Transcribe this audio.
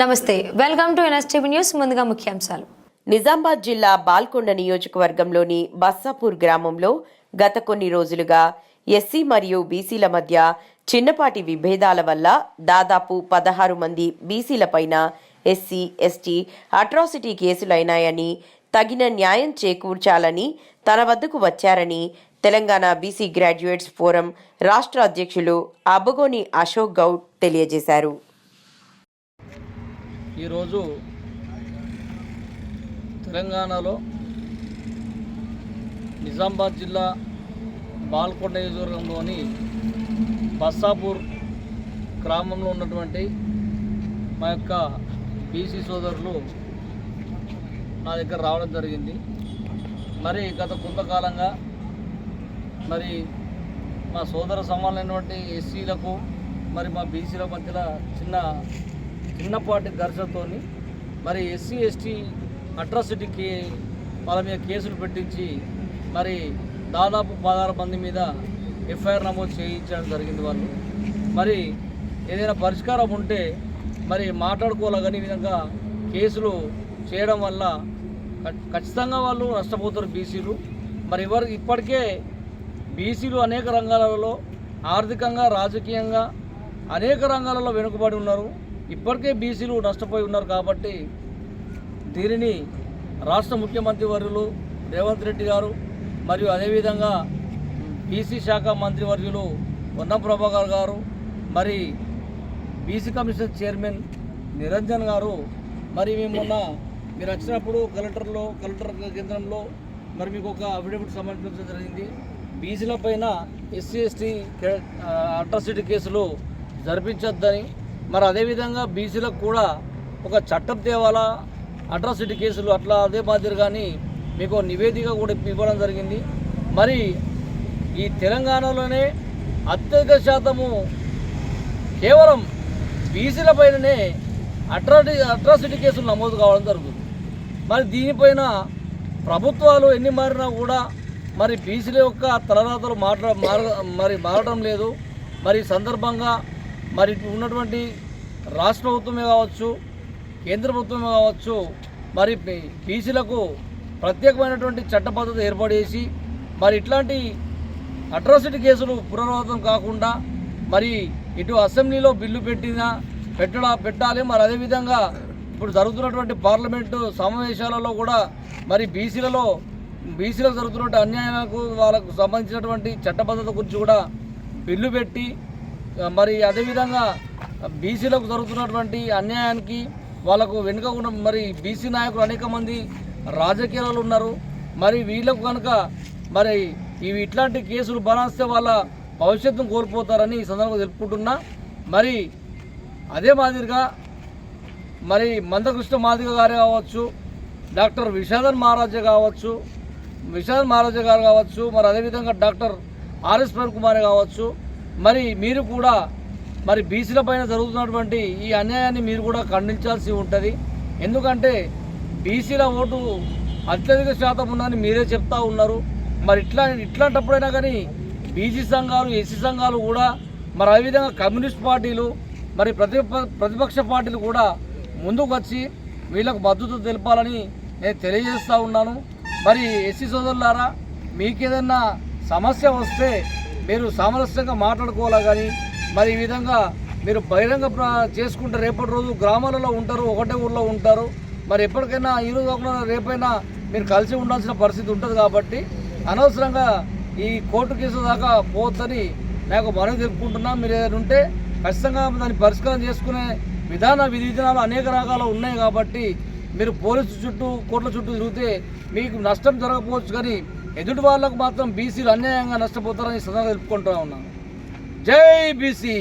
నమస్తే welcome to NSTV news ముందుగా ముఖ్యాంశాలు. నిజామాబాద్ జిల్లా బాల్కొండ నియోజకవర్గంలోని బస్సాపూర్ గ్రామంలో గత కొన్ని రోజులుగా ఎస్సీ మరియు బీసీల మధ్య చిన్నపాటి విభేదాల వల్ల దాదాపు పదహారు మంది బీసీలపైన ఎస్సీ ఎస్టీ అట్రాసిటీ కేసులైనాయని తగిన న్యాయం చేకూర్చాలని తన వద్దకు వచ్చారని తెలంగాణ బీసీ గ్రాడ్యుయేట్స్ ఫోరం రాష్ట్ర అధ్యక్షులు అబ్బగోని అశోక్ గౌడ్ తెలియజేశారు. ఈరోజు తెలంగాణలో నిజామాబాద్ జిల్లా బాల్కొండ నియోజకవర్గంలోని బస్సాపూర్ గ్రామంలో ఉన్నటువంటి మా యొక్క బీసీ సోదరులు నా దగ్గర రావడం జరిగింది. మరి గత కొంతకాలంగా మరి మా సోదర సమానమైనటువంటి ఎస్సీలకు మరి మా బీసీల మధ్యలో చిన్న చిన్నపాటి ఘర్షణతోని మరి ఎస్సీ ఎస్టీ అట్రాసిటీకి వాళ్ళ మీద కేసులు పెట్టించి మరి దాదాపు పదహారు మంది మీద ఎఫ్ఐఆర్ నమోదు చేయించడం జరిగింది వాళ్ళు. మరి ఏదైనా పరిష్కారం ఉంటే మరి మాట్లాడుకోవాలని విధంగా కేసులు చేయడం వల్ల ఖచ్చితంగా వాళ్ళు నష్టపోతారు బీసీలు. మరి ఎవరు ఇప్పటికే బీసీలు అనేక రంగాలలో ఆర్థికంగా రాజకీయంగా అనేక రంగాలలో వెనుకబడి ఉన్నారు. ఇప్పటికే బీసీలు నష్టపోయి ఉన్నారు కాబట్టి దీనిని రాష్ట్ర ముఖ్యమంత్రి వర్యులు రేవంత్ రెడ్డి గారు మరియు అదేవిధంగా బీసీ శాఖ మంత్రి వర్యులు పొన్నం ప్రభాకర్ గారు మరి బీసీ కమిషన్ చైర్మన్ నిరంజన్ గారు మరి మేము మొన్న మీరు వచ్చినప్పుడు కలెక్టర్లో కలెక్టర్ కేంద్రంలో మరి మీకు ఒక అఫిడవిట్ సమర్పించడం జరిగింది. బీసీల పైన ఎస్సీ ఎస్టీ అట్రాసిటీ కేసులు జరిపించొద్దని మరి అదేవిధంగా బీసీలకు కూడా ఒక చట్టం తేవాలా? అట్రాసిటీ కేసులు అట్లా అదే మాదిరి కానీ మీకు నివేదిక కూడా ఇవ్వడం జరిగింది. మరి ఈ తెలంగాణలోనే అత్యధిక శాతము కేవలం బీసీల పైననే అట్రాటి అట్రాసిటీ కేసులు నమోదు కావడం జరుగుతుంది. మరి దీనిపైన ప్రభుత్వాలు ఎన్ని మారినా కూడా మరి బీసీల యొక్క తలరాతలు మాట్లా మార మరి మారడం లేదు. మరి సందర్భంగా మరి ఉన్నటువంటి రాష్ట్ర ప్రభుత్వమే కావచ్చు కేంద్ర ప్రభుత్వమే కావచ్చు మరి బీసీలకు ప్రత్యేకమైనటువంటి చట్టబద్ధత ఏర్పాటు చేసి మరి ఇట్లాంటి అట్రాసిటీ కేసులు పునరావృతం కాకుండా మరి ఇటు అసెంబ్లీలో బిల్లు పెట్టినా పెట్టడా పెట్టాలి. మరి అదేవిధంగా ఇప్పుడు జరుగుతున్నటువంటి పార్లమెంటు సమావేశాలలో కూడా మరి బీసీలలో బీసీలకు జరుగుతున్నటువంటి అన్యాయాలకు వాళ్ళకు సంబంధించినటువంటి చట్టబద్ధత గురించి కూడా బిల్లు పెట్టి మరి అదేవిధంగా బీసీలకు జరుగుతున్నటువంటి అన్యాయానికి వాళ్ళకు వెనుక ఉన్న మరి బీసీ నాయకులు అనేక మంది రాజకీయాలు ఉన్నారు. మరి వీళ్ళకు కనుక మరి ఇవి ఇట్లాంటి కేసులు బలాస్తే వాళ్ళ భవిష్యత్తును కోల్పోతారని ఈ సందర్భంగా తెలుపుకుంటున్నా. మరి అదే మాదిరిగా మరి మందకృష్ణ మాదిగ గారు కావచ్చు డాక్టర్ విషాదన్ మహారాజా కావచ్చు విషాదన్ మహారాజా గారు కావచ్చు మరి అదేవిధంగా డాక్టర్ ఆర్ఎస్ ప్రేమ్ కుమార్ కావచ్చు మరి మీరు కూడా మరి బీసీల పైన జరుగుతున్నటువంటి ఈ అన్యాయాన్ని మీరు కూడా ఖండించాల్సి ఉంటుంది. ఎందుకంటే బీసీల ఓటు అత్యధిక శాతం ఉందని మీరే చెప్తా ఉన్నారు. మరి ఇట్లా ఇట్లాంటప్పుడైనా కానీ బీసీ సంఘాలు ఎస్సీ సంఘాలు కూడా మరి అదేవిధంగా కమ్యూనిస్ట్ పార్టీలు మరి ప్రతి ప్రతిపక్ష పార్టీలు కూడా ముందుకు వచ్చి వీళ్ళకు మద్దతు తెలపాలని నేను తెలియజేస్తూ ఉన్నాను. మరి ఎస్సీ సోదరులారా మీకేదన్నా సమస్య వస్తే మీరు సామరస్యంగా మాట్లాడుకోవాలా కానీ మరి ఈ విధంగా మీరు బహిరంగ చేసుకుంటే రేపటి రోజు గ్రామాలలో ఉంటారు ఒకటే ఊళ్ళో ఉంటారు. మరి ఎప్పటికైనా ఈ రోజు కాకుండా రేపైనా మీరు కలిసి ఉండాల్సిన పరిస్థితి ఉంటుంది కాబట్టి అనవసరంగా ఈ కోర్టు కేసు దాకా పోవద్దని నాకు మనవి తెలుపుకుంటున్నా. మీరు ఏదైనా ఉంటే ఖచ్చితంగా దాన్ని పరిష్కారం చేసుకునే విధాన విధి విధానాలు అనేక రకాలు ఉన్నాయి కాబట్టి మీరు పోలీసు చుట్టూ కోర్టుల చుట్టూ తిరిగితే మీకు నష్టం జరగకపోవచ్చు కానీ ఎదుటి వాళ్ళకు మాత్రం బీసీలు అన్యాయంగా నష్టపోతారని సదా సందర్భంగా తెలుపుకుంటూ ఉన్నాను. జై బీసీ!